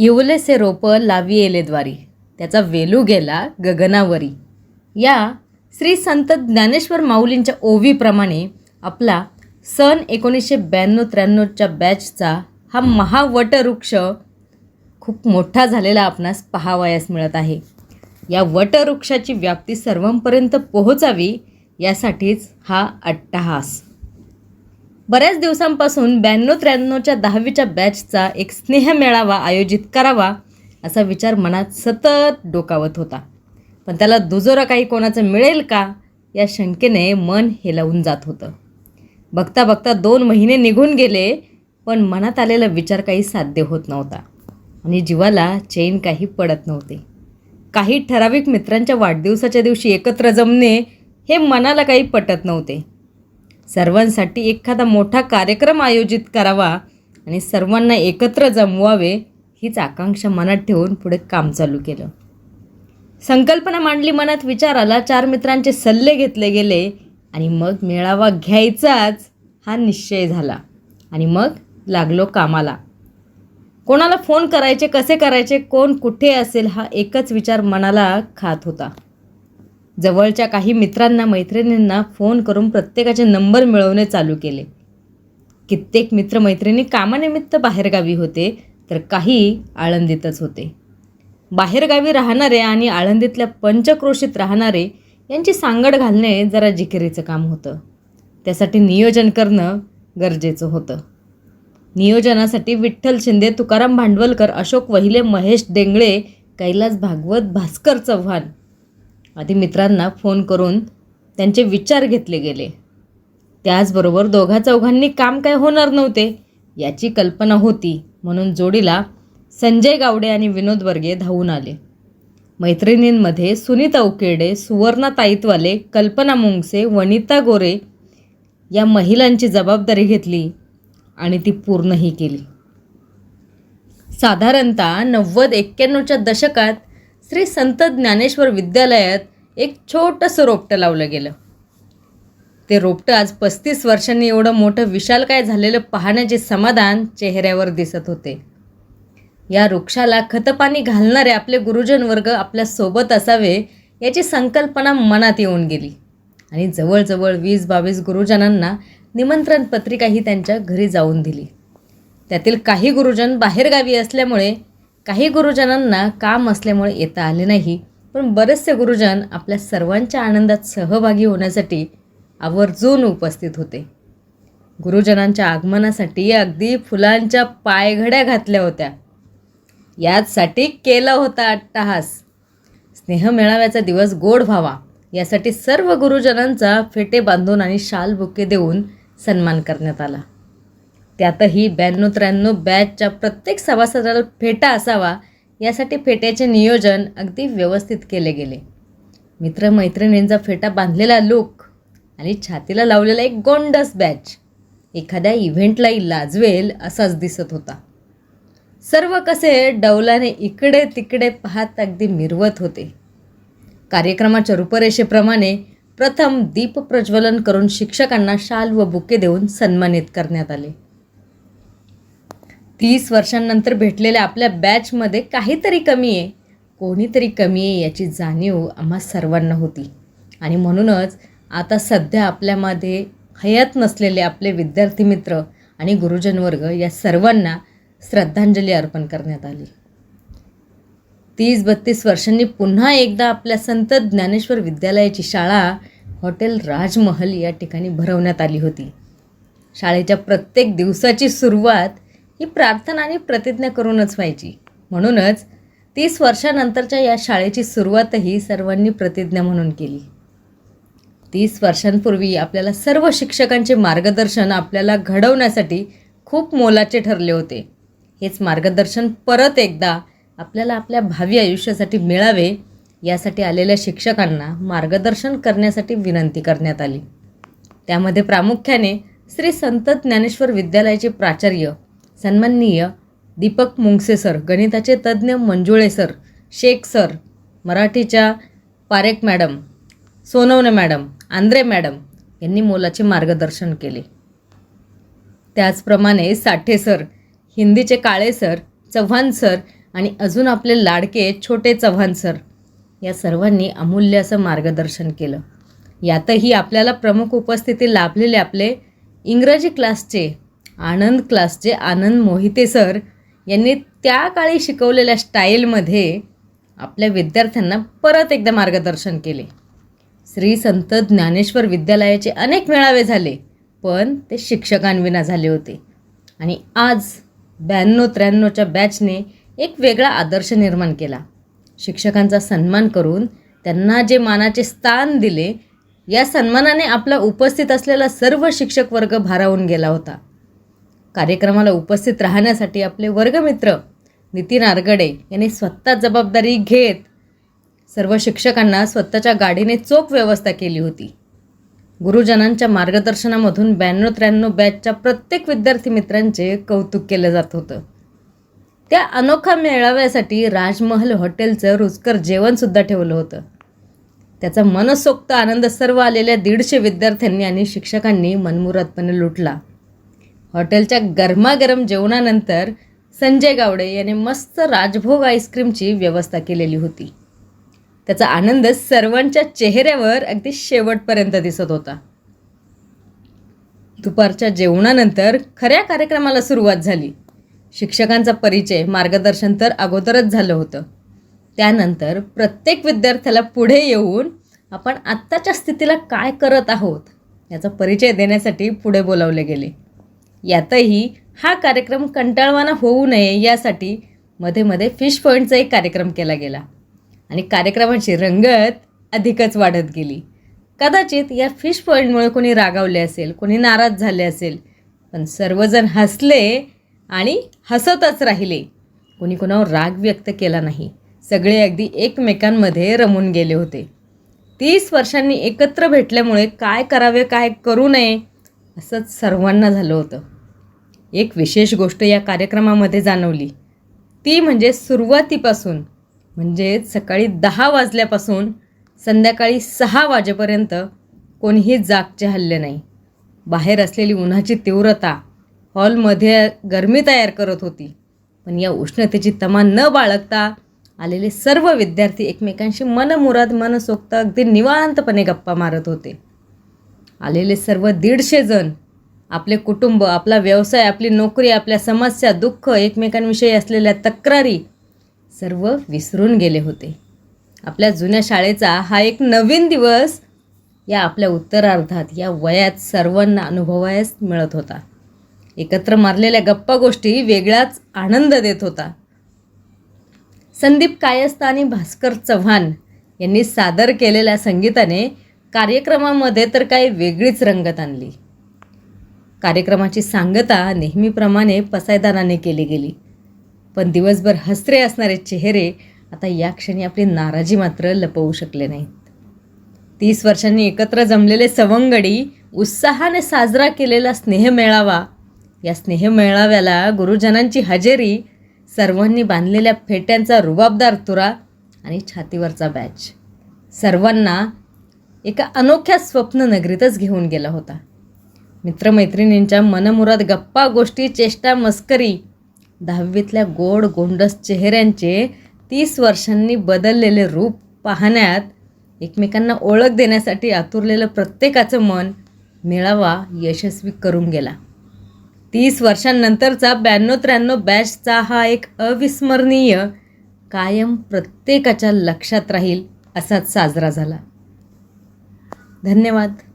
इवलेसे रोपं लावी येले द्वारी. त्याचा वेलू गेला गगनावरी. या श्री संत ज्ञानेश्वर माऊलींच्या ओवीप्रमाणे आपला सन एकोणीसशे ब्याण्णव त्र्याण्णवच्या बॅचचा हा महावटवृक्ष खूप मोठा झालेला आपणास पहावयास मिळत आहे. या वटवृक्षाची व्याप्ती सर्वांपर्यंत पोहोचावी यासाठीच हा अट्टहास. बऱ्याच दिवसांपासून ब्याण्णव त्र्याण्णवच्या दहावीच्या बॅचचा एक स्नेहमेळावा आयोजित करावा असा विचार मनात सतत डोकावत होता. पण त्याला दुजोरा काही कोणाचं मिळेल का या शंकेने मन हेलावून जात होतं. बघता बघता दोन महिने निघून गेले पण मनात आलेला विचार काही साध्य होत नव्हता. आणि जीवाला चैन काही पडत नव्हते. काही ठराविक मित्रांच्या वाढदिवसाच्या दिवशी एकत्र जमणे हे मनाला काही पटत नव्हते. सर्वांसाठी एखादा मोठा कार्यक्रम आयोजित करावा आणि सर्वांना एकत्र जमवावे हीच आकांक्षा मनात ठेवून पुढे काम चालू केलं. संकल्पना मांडली मनात विचार आला चार मित्रांचे सल्ले घेतले गेले आणि मग मेळावा घ्यायचाच हा निश्चय झाला आणि मग लागलो कामाला. कोणाला फोन करायचे कसे करायचे कोण कुठे असेल हा एकच विचार मनाला खात होता. जवळच्या काही मित्रांना मैत्रिणींना फोन करून प्रत्येकाचे नंबर मिळवणे चालू केले. कित्येक मित्रमैत्रिणी कामानिमित्त बाहेरगावी होते तर काही आळंदीतच होते. बाहेरगावी राहणारे आणि आळंदीतल्या पंचक्रोशीत राहणारे यांची सांगड घालणे जरा जिकिरीचं काम होतं. त्यासाठी नियोजन करणं गरजेचं होतं. नियोजनासाठी विठ्ठल शिंदे तुकाराम भांडवलकर अशोक वहिले महेश डेंगळे कैलास भागवत भास्कर चव्हाण आधी मित्रांना फोन करून त्यांचे विचार घेतले गेले. त्याचबरोबर दोघा चौघांनी काम काय होणार नव्हते याची कल्पना होती म्हणून जोडीला संजय गावडे आणि विनोद वर्गे धावून आले. मैत्रिणींमध्ये सुनीता उकेडे सुवर्णा ताईतवाले कल्पना मुंगसे वनिता गोरे या महिलांची जबाबदारी घेतली आणि ती पूर्णही केली. साधारणतः नव्वद एक्क्याण्णवच्या दशकात श्री संत ज्ञानेश्वर विद्यालयात एक छोटंसं रोपटं लावलं गेलं. ते रोपटं आज पस्तीस वर्षांनी एवढं मोठं विशाल काय झालेलं पाहण्याचे समाधान चेहऱ्यावर दिसत होते. या वृक्षाला खतपाणी घालणारे आपले गुरुजन वर्ग आपल्यासोबत असावे याची संकल्पना मनात येऊन गेली. आणि जवळजवळ वीस बावीस गुरुजनांना निमंत्रण पत्रिकाही त्यांच्या घरी जाऊन दिली. त्यातील काही गुरुजन बाहेरगावी असल्यामुळे काही गुरुजनांना काम असल्यामुळे येता आले नाही पण बरेचसे गुरुजन आपल्या सर्वांच्या आनंदात सहभागी होण्यासाठी आवर्जून उपस्थित होते. गुरुजनांच्या आगमनासाठी अगदी फुलांच्या पायघड्या घातल्या होत्या. याचसाठी केला होता अट्टहास. स्नेहमेळाव्याचा दिवस गोड व्हावा यासाठी सर्व गुरुजनांचा फेटे बांधून आणि शाल बुके देऊन सन्मान करण्यात आला. त्यातही ब्याण्णव त्र्याण्णव बॅचच्या प्रत्येक सभासदाला फेटा असावा यासाठी फेट्याचे नियोजन अगदी व्यवस्थित केले गेले. मित्रमैत्रिणींचा फेटा बांधलेला लूक आणि छातीला लावलेला एक गोंडस बॅच एखाद्या इव्हेंटलाही लाजवेल असाच दिसत होता. सर्व कसे डौलाने इकडे तिकडे पाहत अगदी मिरवत होते. कार्यक्रमाच्या रूपरेषेप्रमाणे प्रथम दीप प्रज्वलन करून शिक्षकांना शाल व बुके देऊन सन्मानित करण्यात आले. तीस वर्षांनंतर भेटलेल्या आपल्या बॅचमध्ये काहीतरी कमी आहे. कोणीतरी कमी आहे याची जाणीव आम्हा सर्वांना होती. आणि म्हणूनच आता सध्या आपल्यामध्ये हयात नसलेले आपले विद्यार्थी मित्र आणि गुरुजनवर्ग या सर्वांना श्रद्धांजली अर्पण करण्यात आली. तीस बत्तीस वर्षांनी पुन्हा एकदा आपल्या संत ज्ञानेश्वर विद्यालयाची शाळा हॉटेल राजमहल या ठिकाणी भरवण्यात आली होती. शाळेच्या प्रत्येक दिवसाची सुरुवात ही प्रार्थना आणि प्रतिज्ञा करूनच व्हायची. म्हणूनच तीस वर्षानंतरच्या या शाळेची सुरुवातही सर्वांनी प्रतिज्ञा म्हणून केली. तीस वर्षांपूर्वी आपल्याला सर्व शिक्षकांचे मार्गदर्शन आपल्याला घडवण्यासाठी खूप मोलाचे ठरले होते. हेच मार्गदर्शन परत एकदा आपल्याला आपल्या भावी आयुष्यासाठी मिळावे यासाठी आलेल्या शिक्षकांना मार्गदर्शन करण्यासाठी विनंती करण्यात आली. त्यामध्ये प्रामुख्याने श्री संत ज्ञानेश्वर विद्यालयाचे प्राचार्य सन्माननीय दीपक मुंगसे सर गणिताचे तज्ज्ञ मंजुळे सर शेख सर मराठीच्या Parekh madam Sonawane madam Andre madam यांनी मोलाचे मार्गदर्शन केले. त्याचप्रमाणे साठे सर हिंदीचे काळे सर चव्हाण सर आणि अजून आपले लाडके छोटे चव्हाण सर या सर्वांनी अमूल्य असं मार्गदर्शन केलं. यातही आपल्याला प्रमुख उपस्थिती लाभलेले आपले इंग्रजी क्लासचे आनंद क्लासचे आनंद मोहिते सर यांनी त्या काळी शिकवलेल्या स्टाईलमध्ये आपल्या विद्यार्थ्यांना परत एकदा मार्गदर्शन केले. श्री संत ज्ञानेश्वर विद्यालयाचे अनेक मेळावे झाले पण ते शिक्षकांविना झाले होते. आणि आज ब्याण्णव त्र्याण्णवच्या बॅचने एक वेगळा आदर्श निर्माण केला. शिक्षकांचा सन्मान करून त्यांना जे मानाचे स्थान दिले या सन्मानाने आपला उपस्थित असलेला सर्व शिक्षक वर्ग भारावून गेला होता. कार्यक्रमाला उपस्थित राहण्यासाठी आपले वर्गमित्र नितीन आरगडे यांनी स्वतः जबाबदारी घेत सर्व शिक्षकांना स्वतःच्या गाडीने चोख व्यवस्था केली होती. गुरुजनांच्या मार्गदर्शनामधून ब्याण्णव त्र्याण्णव बॅचच्या प्रत्येक विद्यार्थी मित्रांचे कौतुक केलं जात होतं. त्या अनोखा मेळाव्यासाठी राजमहल हॉटेलचं रुचकर जेवणसुद्धा ठेवलं होतं. त्याचा मनसोक्त आनंद सर्व आलेल्या दीडशे विद्यार्थ्यांनी आणि शिक्षकांनी मनमुरातपणे लुटला. हॉटेलच्या गरमागरम जेवणानंतर संजय गावडे याने मस्त राजभोग आईस्क्रीमची व्यवस्था केलेली होती. त्याचा आनंद सर्वांच्या चेहऱ्यावर अगदी शेवटपर्यंत दिसत होता. दुपारच्या जेवणानंतर खऱ्या कार्यक्रमाला सुरुवात झाली. शिक्षकांचा परिचय मार्गदर्शन तर अगोदरच झालं होतं. त्यानंतर प्रत्येक विद्यार्थ्याला पुढे येऊन आपण आत्ताच्या स्थितीला काय करत आहोत याचा परिचय देण्यासाठी पुढे बोलावले गेले. यातही हा कार्यक्रम कंटाळवाना होऊ नये यासाठी मध्ये मध्ये फिश पॉईंटचा एक कार्यक्रम केला गेला. आणि कार्यक्रमाची रंगत अधिकच वाढत गेली. कदाचित या फिश पॉईंटमुळे कोणी रागावले असेल कोणी नाराज झाले असेल पण सर्वजण हसले आणि हसतच राहिले. कोणी कोणावर राग व्यक्त केला नाही. सगळे अगदी एकमेकांमध्ये रमून गेले होते. तीस वर्षांनी एकत्र भेटल्यामुळे काय करावे काय करू नये असंच सर्वांना झालं होतं. एक विशेष गोष्ट या कार्यक्रमामध्ये जाणवली. ती म्हणजे सुरुवातीपासून म्हणजे सकाळी दहा वाजल्यापासून संध्याकाळी सहा वाजेपर्यंत कोणीही जागचे हल्ले नाही. बाहेर असलेली उन्हाची तीव्रता हॉलमध्ये गरमी तयार करत होती. पण या उष्णतेची तमा न बाळगता आलेले सर्व विद्यार्थी एकमेकांशी मनमुराद मनसोक्त अगदी निवांतपणे गप्पा मारत होते. आलेले सर्व दीडशे जण आपले कुटुंब आपला व्यवसाय आपली नोकरी आपल्या समस्या दुःख एकमेकांविषयी असलेल्या तक्रारी सर्व विसरून गेले होते. आपल्या जुन्या शाळेचा हा एक नवीन दिवस या आपल्या उत्तरार्धात या वयात सर्वांना अनुभवायच मिळत होता. एकत्र मारलेल्या गप्पा गोष्टी वेगळाच आनंद देत होता. संदीप कायस्थ आणि भास्कर चव्हाण यांनी सादर केलेल्या संगीताने कार्यक्रमामध्ये तर काही वेगळीच रंगत आणली. कार्यक्रमाची सांगता नेहमीप्रमाणे पसायदानाने केली गेली. पण दिवसभर हसरे असणारे चेहरे आता या क्षणी आपली नाराजी मात्र लपवू शकले नाहीत. तीस वर्षांनी एकत्र जमलेले सवंगडी उत्साहाने साजरा केलेला स्नेहमेळावा या स्नेहमेळाव्याला गुरुजनांची हजेरी सर्वांनी बांधलेल्या फेट्यांचा रुबाबदार तुरा आणि छातीवरचा बॅच. सर्वांना एका अनोख्या स्वप्ननगरीतच घेऊन गेला होता. मित्रमैत्रिणींच्या मनमुरात गप्पा गोष्टी चेष्टा मस्करी दहावीतल्या गोड गोंडस चेहऱ्यांचे तीस वर्षांनी बदललेले रूप पाहण्यात एकमेकांना ओळख देण्यासाठी आतुरलेलं प्रत्येकाचं मन मेळावा यशस्वी करून गेला. तीस वर्षांनंतरचा ब्याण्णव त्र्याण्णव बॅचचा हा एक अविस्मरणीय कायम प्रत्येकाच्या लक्षात राहील असाच साजरा झाला. धन्यवाद.